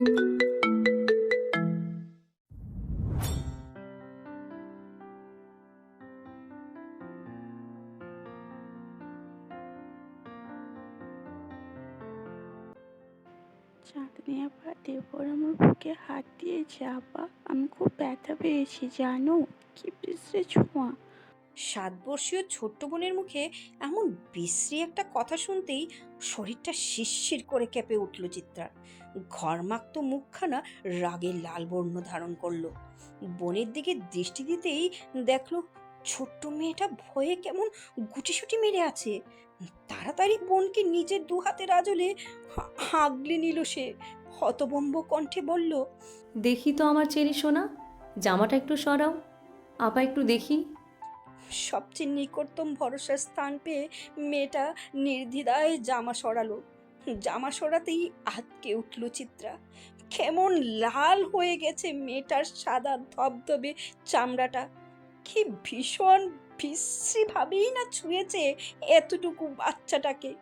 চাঁদনি আপা দেবর আমার বুকে হাত দিয়েছে আপা আমি খুব ব্যথা পেয়েছি জানো কি বিশ্রী ছোঁয়া সাতবর্ষীয় ছোট্ট বোনের মুখে এমন বিশ্রী একটা কথা শুনতেই শরীরটা শিরশির করে কেঁপে উঠল চিত্রার। ঘরমাক্ত মুখখানা রাগে লাল বর্ণ ধারণ করল। বোনের দিকে দৃষ্টি দিতেই দেখল ছোট্ট মেয়েটা ভয়ে কেমন গুটিসুটি মেরে আছে। তাড়াতাড়ি বোনকে নিজের দু হাতের আজলে হা- হাগলে নিল সে। হতবম্ব কণ্ঠে বলল, দেখি তো আমার চেরি সোনা, জামাটা একটু সরাও। আপা একটু দেখি। সবচেয়ে নিকটতম ভরসার স্থান পেয়ে মেয়েটা নির্দ্বিধায় জামা সরালো। জামা সরাতেই আটকে উঠল চিত্রা। কেমন লাল হয়ে গেছে মেয়েটার সাদা ধবধবে চামড়াটা। কি ভীষণ বিশ্রীভাবেই না ছুঁয়েছে এতটুকু বাচ্চাটাকে।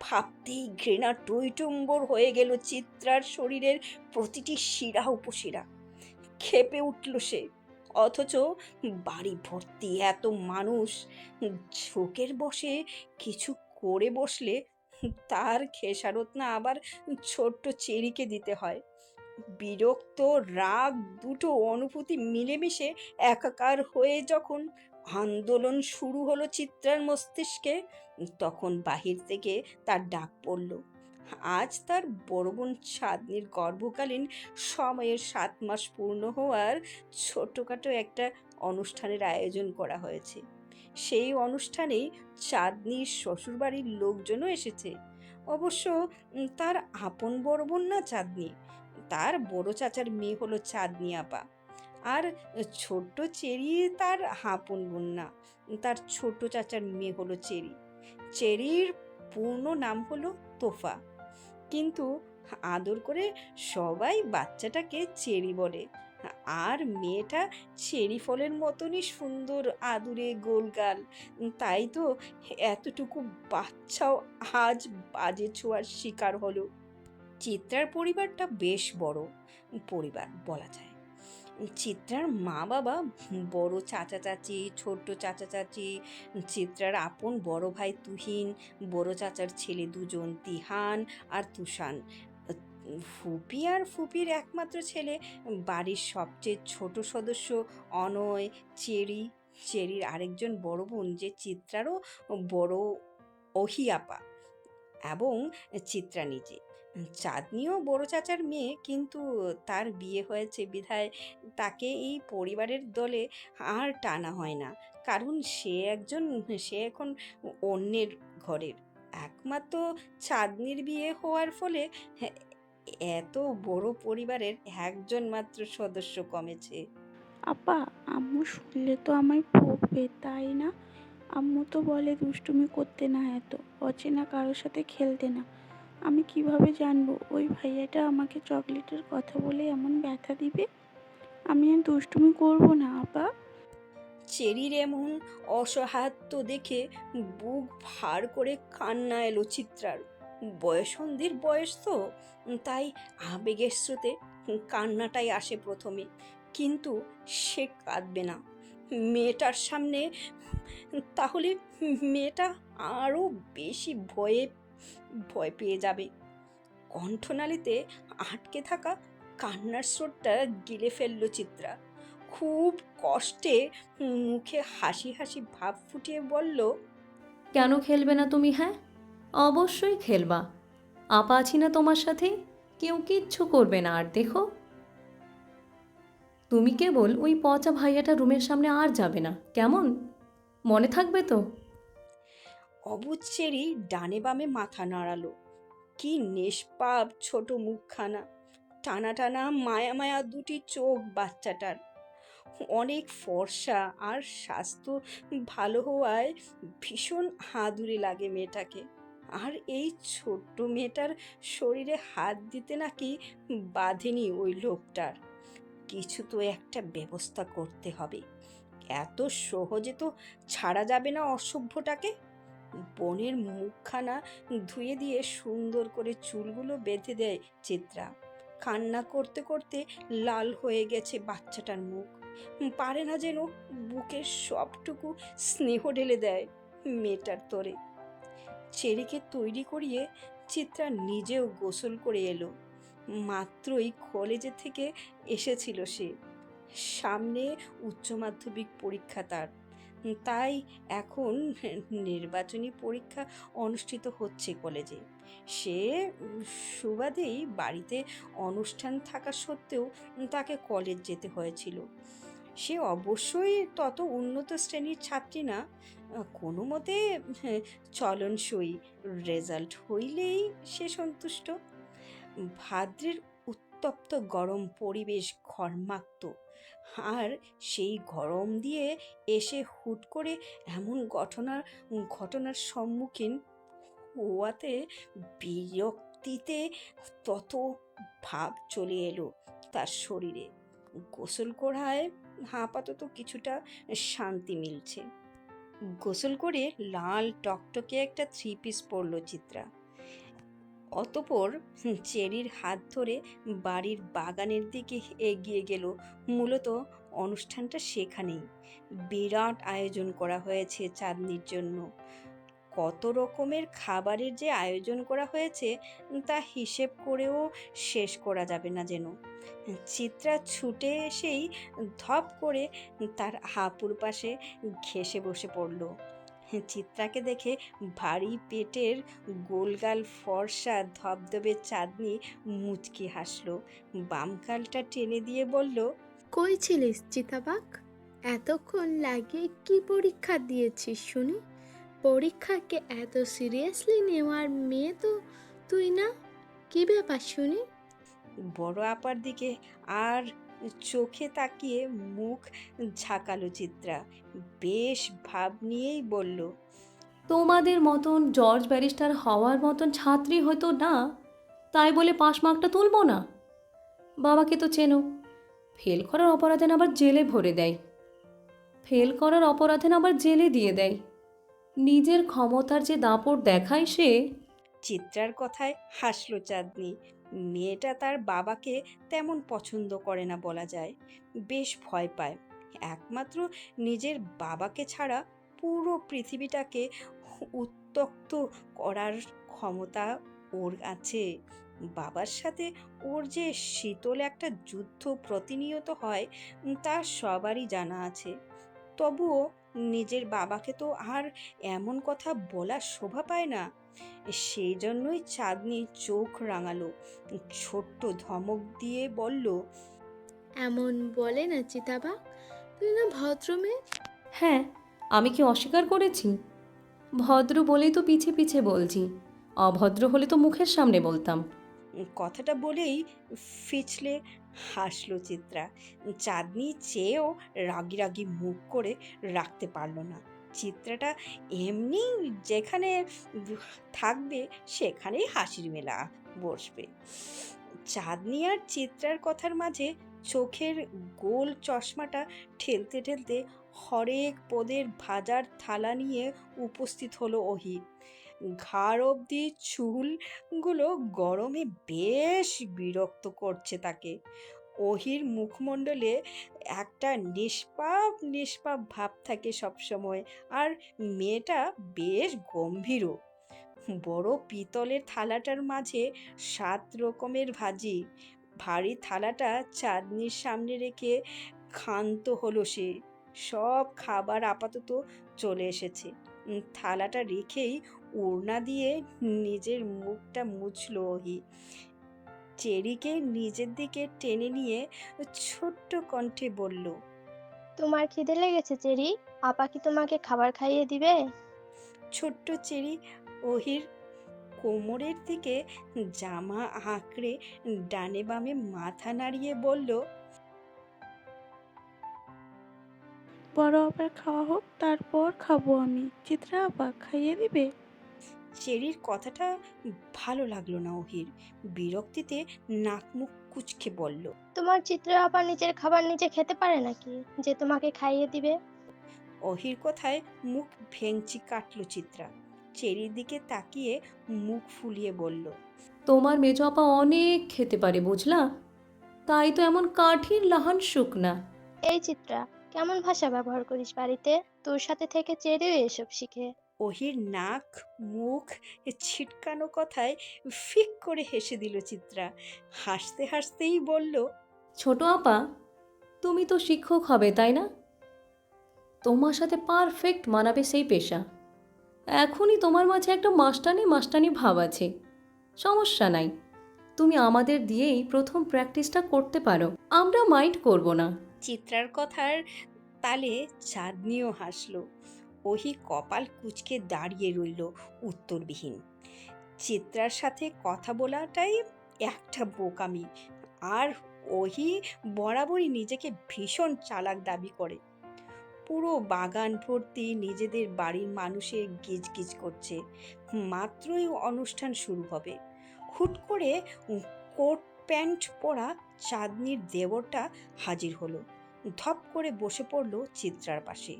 ভাবতেই ঘৃণা টইটুম্বর হয়ে গেল চিত্রার শরীরের প্রতিটি শিরা উপশিরা। খেপে উঠল সে। অথচ বাড়ি ভর্তি এত মানুষ, ঝোঁকের বসে কিছু করে বসলে তার খেসারত না আবার ছোট্ট চেরিকে দিতে হয়। বিরক্ত, রাগ দুটো অনুভূতি মিলেমিশে একাকার হয়ে যখন আন্দোলন শুরু হলো চিত্রার মস্তিষ্কে, তখন বাহির থেকে তার ডাক পড়ল। আজ তার বড় বোন চাঁদনির গর্ভকালীন সময়ের সাত মাস পূর্ণ হওয়ার ছোটোখাটো একটা অনুষ্ঠানের আয়োজন করা হয়েছে। সেই অনুষ্ঠানেই চাঁদনির শ্বশুরবাড়ির লোকজনও এসেছে। অবশ্য তার আপন বড় বোন না চাঁদনি। তার বড় চাচার মেয়ে হলো চাঁদনি আপা। আর ছোট্ট চেরি তার আপন বোন না। তার ছোট চাচার মেয়ে হলো চেরি। চেরির পূর্ণ নাম হলো তোফা। কিন্তু আদর করে সবাই বাচ্চাটাকে চেরি বলে। আর মেয়েটা চেরি ফলের মতনই সুন্দর, আদুরে গোলগাল। তাই তো এতটুকু বাচ্চাও আজ বাজে ছোঁয়ার শিকার হলো। চিত্রার পরিবারটা বেশ বড়। পরিবার বলা যায়। চিত্রার মা বাবা, বড় চাচা চাচি, ছোট্ট চাচা চাচি, চিত্রার আপন বড় ভাই তুহিন, বড় চাচার ছেলে দুজন তিহান আর তুষান। ফুপি আর ফুপির একমাত্র ছেলে, বাড়ির সবচেয়ে ছোট সদস্য অনয়, চেরি। চেরির আরেকজন বড় বোন যে চিত্রারও বড় অহিয়াপা এবং চিত্রা নিজে। চাঁদনিও বড় চাচার মেয়ে, কিন্তু তার বিয়ে হয়েছে বিধায় তাকে এই পরিবারের দলে আর টানা হয় না। কারণ সে একজন, সে এখন অন্যের ঘরের। একমাত্র চাঁদনির বিয়ে হওয়ার ফলে এত বড় পরিবারের একজন মাত্র সদস্য কমেছে। আপা, আম্মু শুনলে তো আমায় বকবে তাই না? আম্মু তো বলে দুষ্টুমি করতে না এত। অচেনা কারোর সাথে খেলতে না। আমি কীভাবে জানব? ওই ভাইয়াটা আমাকে চকলেটের কথা বলে এমন ব্যথা দিবে? আমি আর দুষ্টুমি করব না, আপা। চেরির এমন অসহায়ত্ব দেখে বুক ভার করে কান্না এলো চিত্রার। বয়সন্ধির বয়স তো, তাই আবেগের স্রোতে কান্নাটাই আসে প্রথমে। কিন্তু সে কাঁদবে না। মেয়েটার সামনে, তাহলে মেয়েটা আরও বেশি ভয়ে ভয় পেয়ে যাবে। কণ্ঠনালীতে আটকে থাকা কান্নার স্রোতটা গিলে ফেলল চিত্রা। খুব কষ্টে মুখে হাসি হাসি ভাব ফুটিয়ে বলল, কেন খেলবে না তুমি হ্যাঁ? অবশ্যই খেলবা। আপা আছি না তোমার সাথে, কেউ কিচ্ছু করবে না, আর দেখো। তুমি কেবল ওই পচা ভাইয়াটা রুমের সামনে আর যাবে না, কেমন? মনে থাকবে তো? অবুজ চেরি ডানে বামে মাথা নাড়ালো। কি নিষ্পাপ ছোট মুখখানা। টানা টানা মায়া মায়া দুটি চোখ বাচ্চাটার। অনেক ফর্সা আর স্বাস্থ্য ভালো হওয়ায় ভীষণ হাদুরে লাগে মেয়েটাকে। আর এই ছোট্ট মেয়েটার শরীরে হাত দিতে নাকি বাঁধেনি ওই লোকটার। কিছু তো একটা ব্যবস্থা করতে হবে। এত সহজে তো ছাড়া যাবে না অসভ্যটাকে। বনের মুখখানা ধুয়ে দিয়ে সুন্দর করে চুলগুলো বেঁধে দেয় চিত্রা। কান্না করতে করতে লাল হয়ে গেছে বাচ্চাটার মুখ। পারে না যেন বুকের সবটুকু স্নেহ ঢেলে দেয় মেয়েটার তরে। চেরিকে তৈরি করিয়ে চিত্রা নিজেও গোসল করে এলো। মাত্রই কলেজে থেকে এসেছিল সে। সামনে উচ্চ মাধ্যমিক পরীক্ষা তার। তাই এখন নির্বাচনী পরীক্ষা অনুষ্ঠিত হচ্ছে কলেজে। সে সুবাদেই বাড়িতে অনুষ্ঠান থাকা সত্ত্বেও তাকে কলেজ যেতে হয়েছিল। সে অবশ্যই তত উন্নত শ্রেণির ছাত্রী না। কোনো মতে, চলনসই রেজাল্ট হইলেই সে সন্তুষ্ট। ভাদ্রের উত্তপ্ত গরম পরিবেশ ঘর্মাক্ত। আর সেই গরম দিয়ে এসে হুট করে এমন ঘটনার ঘটনার সম্মুখীন হওয়াতে বিরক্তিতে তত ভাব চলে এলো তার শরীরে। গোসল করায় আপাতত কিছুটা শান্তি মিলছে। গোসল করে লাল টকটকে একটা থ্রি পিস পরলো চিত্রা। অতপর চেরির হাত ধরে বাড়ির বাগানের দিকে এগিয়ে গেল। মূলত অনুষ্ঠানটা সেখানেই। বিরাট আয়োজন করা হয়েছে চাঁদনির জন্য। কত রকমের খাবারের যে আয়োজন করা হয়েছে, তা হিসেব করেও শেষ করা যাবে না যেন। চিত্রা ছুটে এসেই ধপ করে তার হাপুর পাশে ঘেসে বসে পড়ল। চিত্রাকে দেখে ভারী পেটের গোলগাল ফর্সা ধবধবে চাঁদনি মুচকি হাসলো। বাম গালটা টেনে দিয়ে বলল কই ছিলিস চিতাবাক এতক্ষণ লাগিয়ে কি পরীক্ষা দিয়েছিস শুনি? পরীক্ষাকে এত সিরিয়াসলি নেওয়ার মেয়ে তো তুই না? কি ব্যাপার শুনি? বড় আপার দিকে আর চোখে তাকিয়ে মুখ ঝাঁকালো চিত্রা। বেশ ভাব নিয়েই বলল তোমাদের মতন জর্জ ব্যারিস্টার হওয়ার মতন ছাত্রী হয়তো না তাই বলে পাশ মার্কটা তুলবো না। বাবাকে তো চেনো ফেল করার অপরাধে আবার জেলে ভরে দেয়। ফেল করার অপরাধে আবার জেলে দিয়ে দেয়। নিজের ক্ষমতার যে দাপট দেখায় সে চিত্রার কথায় হাসলো চাঁদনি। মেয়েটা তার বাবাকে তেমন পছন্দ করে না বলা যায়। বেশ ভয় পায়। একমাত্র নিজের বাবাকে ছাড়া পুরো পৃথিবীটাকে উত্তক্ত করার ক্ষমতা ওর আছে। বাবার সাথে ওর যে শীতল একটা যুদ্ধ প্রতিনিয়ত হয়, তা সবারই জানা আছে। তবুও নিজের বাবাকে তো আর এমন কথা বলার শোভা পায় না। সেই জন্যই চাঁদনি চোখ রাঙালো ছোট্ট ধমক দিয়ে বলল এমন বলে না চিতাবাক তুই না ভদ্র মেয়ে? হ্যাঁ আমি কি অস্বীকার করেছি? ভদ্র বলেই তো পিছে পিছে বলছি অভদ্র হলে তো মুখের সামনে বলতাম। কথাটা বলেই ফিচলে হাসলো চিত্রা। চাঁদনি চেয়েও রাগি রাগি মুখ করে রাখতে পারল না। চিত্রাটা এমনি যেখানে থাকবে সেখানেই হাসির মেলা বসবে। চাঁদনি আর চিত্রার কথার মাঝে চোখের গোল চশমাটা ঠেলতে ঠেলতে হরেক পদের ভাজার থালা নিয়ে উপস্থিত হলো ওহি ঘাড় অবধি চুলগুলো গরমে বেশ বিরক্ত করছে তাকে। ওহির মুখমণ্ডলে একটা নিষ্পাপ নিষ্পাপ ভাব থাকে সবসময় আর মেয়েটা বেশ গম্ভীরও। বড় পিতলের থালাটার মাঝে সাত রকমের ভাজি। ভারী থালাটা চাঁদনির সামনে রেখে ক্ষান্ত হলো সে। সব খাবার আপাতত চলে এসেছে। থালাটা রেখেই ওড়না দিয়ে নিজের মুখটা মুছল ওহি। চেরিকে নিজের দিকে টেনে নিয়ে ছোট্ট কণ্ঠে বলল তোমার খিদে লেগেছে চেরি? আপা কি তোমাকে খাবার খাইয়ে দিবে? ছোট্ট চেরি ওহির কোমরের দিকে জামা আঁকড়ে ডানে বামে মাথা নাড়িয়ে বলল বড় আবার খাওয়া হোক তারপর খাব আমি। চিত্রা আপা খাইয়ে দিবে? চেরির কথাটা ভালো লাগল না ওহির বিরক্তিতে নাক মুখ কুচকে বলল তোমার চিত্র আপা নিজের খাবার নিজে খেতে পারে নাকি যে তোমাকে খাইয়ে দিবে? অহির কথায় মুখ ভেঙচি কাটলো চিত্রা। চেরির দিকে তাকিয়ে মুখ ফুলিয়ে বলল তোমার মেজো আপা অনেক খেতে পারে বুঝলা? তাই তো এমন কাঠির লাহান শুকনা এই চিত্রা কেমন ভাষা ব্যবহার করিস বাড়িতে? তোর সাথে থেকে চেরিও এসব শিখে। ওহির নাক মুখ ছিটকানো কথায় ফিক করে হেসে দিল চিত্রা। হাসতে হাসতেই বলল ছোট আপা তুমি তো শিক্ষক হবে তাই না? তোমার সাথে পারফেক্ট মানাবে সেই পেশা। এখনই তোমার মাঝে একটা মাস্টানি মাস্টানি ভাব আছে। সমস্যা নাই। তুমি আমাদের দিয়েই প্রথম প্র্যাকটিসটা করতে পারো। আমরা মাইন্ড করব না। চিত্রার কথার তালে চাঁদনিও হাসলো। ওহি কপাল কুচকে দাঁড়িয়ে রইল উত্তরবিহীন। চিত্রার সাথে কথা বলাটাই একটা বোকামি। আর ওহি বরাবরই নিজেকে ভীষণ চালাক দাবি করে। পুরো বাগান ভর্তি নিজেদের বাড়ির মানুষের গিজগিজ করছে। মাত্রই অনুষ্ঠান শুরু হবে। হুট করে কোট প্যান্ট পরা চাঁদনির দেবরটা হাজির হলো। ধপ করে বসে পড়ল চিত্রার পাশে।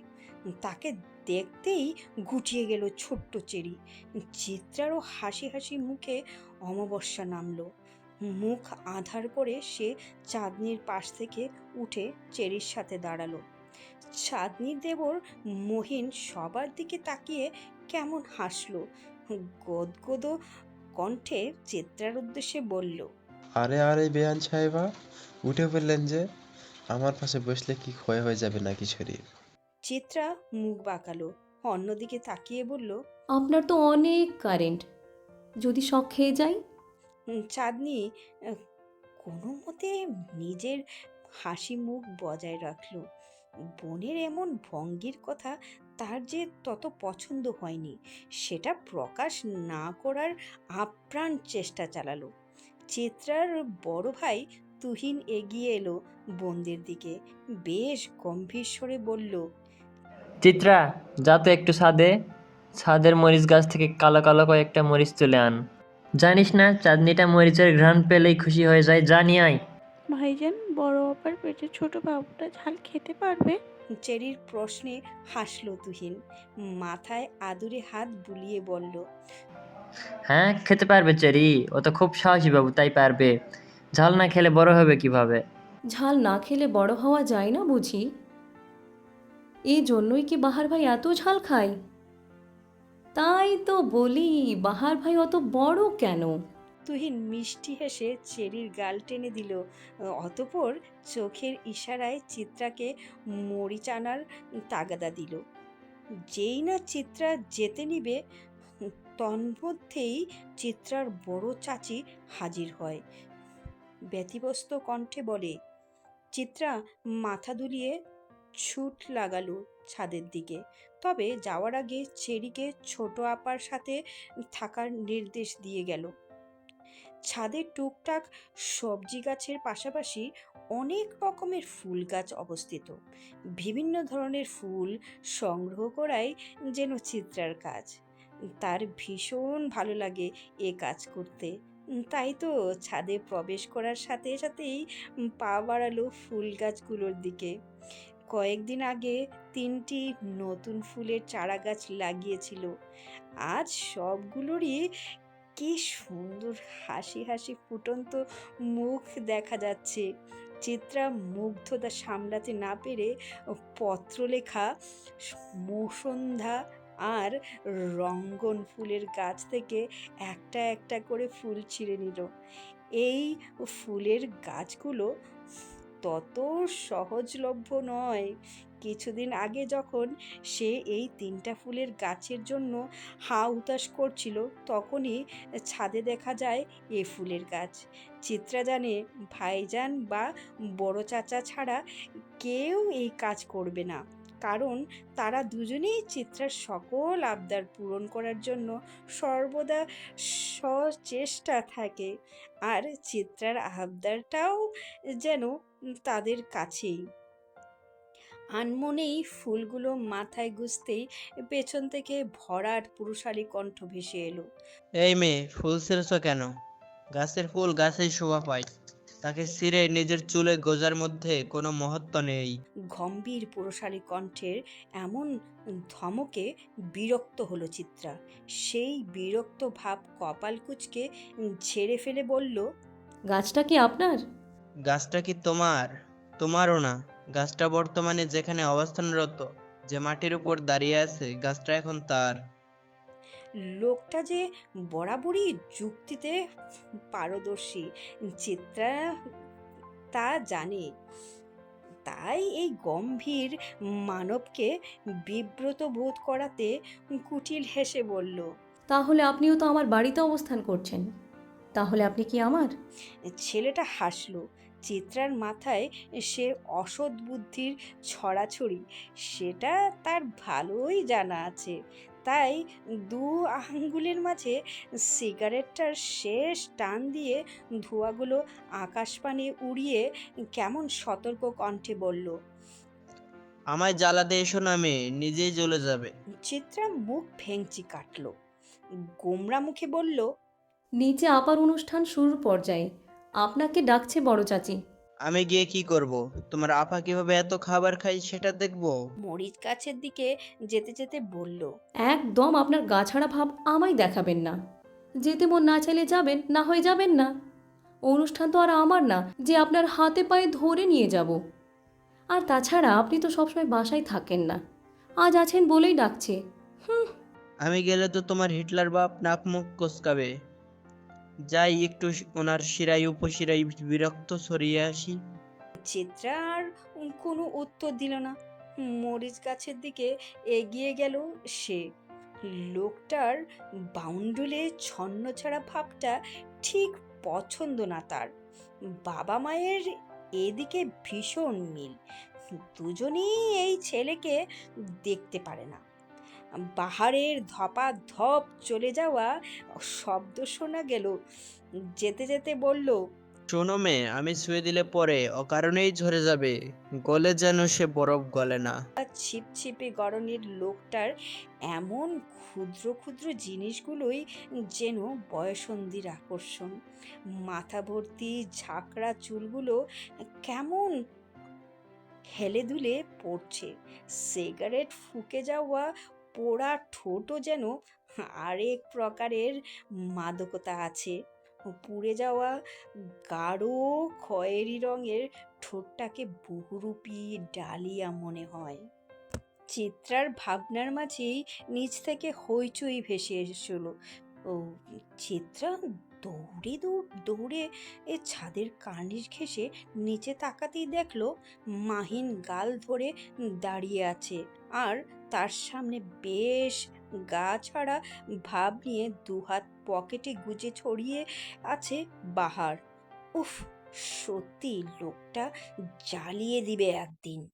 তাকে দেখতেই গুটিয়ে গেল ছোট্ট চেরি। চিত্রারও হাসি হাসি মুখে অমাবস্যা নামলো। মুখ আধার করে সে চাঁদনির পাশ থেকে উঠে চেরির সাথে দাঁড়াল। চাঁদনি দেবর মহিন সবার দিকে তাকিয়ে কেমন হাসলো। গদগদ কণ্ঠে চিত্রার উদ্দেশ্যে বলল, আরে আরে বেয়ান সাহেবা, উঠে বললেন যে। আমার পাশে বসলে কি ক্ষয় হয়ে যাবে নাকি শরীর? চিত্রা মুখ বাঁকালো অন্যদিকে তাকিয়ে বলল আপনার তো অনেক কারেন্ট। যদি শখ খেয়ে যাই? "হুম, চাঁদনি কোনো মতে নিজের হাসি মুখ বজায় রাখল। বোনের এমন ভঙ্গির কথা তার যে তত পছন্দ হয়নি সেটা প্রকাশ না করার আপ্রাণ চেষ্টা চালালো। চিত্রার বড় ভাই তুহিন এগিয়ে এলো বোনদের দিকে বেশ গম্ভীর স্বরে বলল চিত্রা যা তো একটু ছাদে। ছাদের মরিচ গাছ থেকে কালো কালো কয়েকটা মরিচ তুলে আন। জানিস না চাঁদনিটা মরিচের ঘ্রাণ পেলেই খুশি হয়ে যায়। জানি আয়। ভাইজান বড় অপার পেটে ছোট বাবুটা ঝাল খেতে পারবে? চেরির প্রশ্নে হাসলো তুহিন। মাথায় আদুরে হাত বুলিয়ে বলল হ্যাঁ খেতে পারবে চেরি। ও তো খুব সাহসী বাবু তাই পারবে। ঝাল না খেলে বড় হবে কীভাবে? ঝাল না খেলে বড় হওয়া যায় না বুঝি? এই জন্যই কি বাহার ভাই এত ঝাল খায়? তাই তো বলি, বাহার ভাই অত বড় কেন? তুহিন মিষ্টি হেসে চেরির গাল টেনে দিল। অতপর চোখের ইশারায় চিত্রাকে মরিচ আনার তাগাদা দিল। যেই না চিত্রা যেতে নিবে, তন্মধ্যেই চিত্রার বড় চাচি হাজির হয়। ব্যতিব্যস্ত কণ্ঠে বলে, চিত্রা মাথা দুলিয়ে ছুট লাগালো ছাদের দিকে। তবে যাওয়ার আগে চেরিকে ছোট আপার সাথে থাকার নির্দেশ দিয়ে গেল। ছাদে টুকটাক সবজি গাছের পাশাপাশি অনেক রকমের ফুল গাছ অবস্থিত। বিভিন্ন ধরনের ফুল সংগ্রহ করাই যেন চিত্রার কাজ। তার ভীষণ ভালো লাগে এ কাজ করতে। তাই তো ছাদে প্রবেশ করার সাথে সাথেই পা বাড়ালো ফুল গাছগুলোর দিকে। কয়েকদিন আগে তিনটি নতুন ফুলের চারা গাছ লাগিয়েছিল। আজ সবগুলোরই কি সুন্দর হাসি হাসি ফুটন্ত মুখ দেখা যাচ্ছে। চিত্রা মুগ্ধতা সামলাতে না পেরে পত্রলেখা, মুসন্ধা আর রঙ্গন ফুলের গাছ থেকে একটা একটা করে ফুল ছিঁড়ে নিল। এই ফুলের গাছগুলো তত সহজলভ্য নয়। কিছুদিন আগে যখন সে এই তিনটা ফুলের গাছের জন্য হা উতাস করছিল, তখনই ছাদে দেখা যায় এ ফুলের গাছ। চিত্রা জানে, ভাইজান বা বড় চাচা ছাড়া কেউ এই কাজ করবে না। কারণ তারা দুজনেই চিত্রার সকল আবদার পূরণ করার জন্য সর্বদা সচেষ্টা থাকে। আর চিত্রার আবদারটাও যেন তাদের কাছেই। আনমনেই ফুলগুলো মাথায় গুজতেই পেছন থেকে ভরাট পুরুষালী কণ্ঠ ভেসে এলো। এই মেয়ে, ফুল ছেড়েছ কেন? গাছের ফুল গাছেই শোভা পায়। তাকে ছিঁড়ে নিজের চুলে গোজার মধ্যে কোনো মহত্ব নেই। গম্ভীর পুরুষালী কণ্ঠের এমন ধমকে বিরক্ত হলো চিত্রা। সেই বিরক্ত ভাব কপাল কুচকে ঝেড়ে ফেলে বলল গাছটা কি আপনার? গাছটা কি তোমার? তোমারও না। গাছটা বর্তমানে যেখানে অবস্থানরত যে মাটির উপর দাঁড়িয়ে আছে গাছটা এখন তার। লোকটা যে বরাবরই যুক্তিতে পারদর্শী চিত্রা তা জানে। তাই এই গম্ভীর মানবকে বিব্রত বোধ করাতে কুটিল হেসে বলল তাহলে আপনিও তো আমার বাড়িতে অবস্থান করছেন। তাহলে আপনি কি আমার? ছেলেটা হাসলো। চিত্রার মাথায় সে অসৎ বুদ্ধির ছড়াছড়ি সেটা তার ভালোই জানা আছে। তাই দু আঙ্গুলের মাঝে সিগারেটটার শেষ টান দিয়ে ধোঁয়াগুলো আকাশপানে উড়িয়ে কেমন সতর্ক কণ্ঠে বলল আমায় জ্বালাতে এসো না মেয়ে নিজেই জ্বলে যাবে। চিত্রা মুখ ভেঙচি কাটলো গোমরা মুখে বলল নিচে আপার অনুষ্ঠান শুরুর পর্যায়ে। আপনাকে ডাকছে বড় চাচি। আমি গিয়ে কি করব? তোমার আপা কীভাবে এত খাবার খাই সেটা দেখব? মরিচ গাছের দিকে যেতে যেতে বলল একদম আপনার গাছাড়া ভাব আমায় দেখাবেন না। যেতে মন না চাইলে যাবেন না হয়ে যাবেন না। অনুষ্ঠান তো আর আমার না যে আপনার হাতে পায়ে ধরে নিয়ে যাব। আর তাছাড়া আপনি তো সবসময় বাসায় থাকেন না। আজ আছেন বলেই ডাকছে। হুম। আমি গেলে তো তোমার হিটলার বাপ নাক মুখ কোসকাবে যাই একটু ওনার শিরাই উপশিরাই বিরক্ত সরিয়ে আসি। চিত্রা আর কোনো উত্তর দিল না। মরিচ গাছের দিকে এগিয়ে গেল সে। লোকটার বাউন্ডুলে ছন্ন ছাড়া ভাবটা ঠিক পছন্দ না তার। বাবা মায়ের এদিকে ভীষণ মিল। দুজনেই এই ছেলেকে দেখতে পারে না। বাহারের ধপা ধপ চলে যাওয়া শব্দ শোনা গেল। যেতে যেতে বলল শোনো মেয়ে আমি শুয়ে দিলে পরে অকারণেই ঝরে যাবে। গলে যেন সে বরফ গলে না। ছিপছিপে গরনের লোকটার এমন ক্ষুদ্র ক্ষুদ্র জিনিসগুলোই যেন বয়সন্ধির আকর্ষণ। মাথা ভর্তি ঝাঁকড়া চুলগুলো কেমন হেলে দুলে পড়ছে। সিগারেট ফুকে যাওয়া পোড়া ঠোঁটও যেন আরেক প্রকারের মাদকতা আছে। পুড়ে যাওয়া গাঢ় খয়েরি রঙের ঠোঁটটাকে বহুরূপী ডালিয়া মনে হয়। চিত্রার ভাবনার মাঝেই নিচ থেকে হইচই ভেসে এসেছিল। ও, চিত্রা দৌড়ে দৌড়, দৌড়ে এ ছাদের কার্নিশ ঘেসে নিচে তাকাতেই দেখল মাহিন গাল ধরে দাঁড়িয়ে আছে। আর তার সামনে বেশ গা ছাড়া ভাব নিয়ে দুহাত পকেটে গুজে ছড়িয়ে আছে বাহার। উফ সত্যি লোকটা জ্বালিয়ে দিবে একদিন।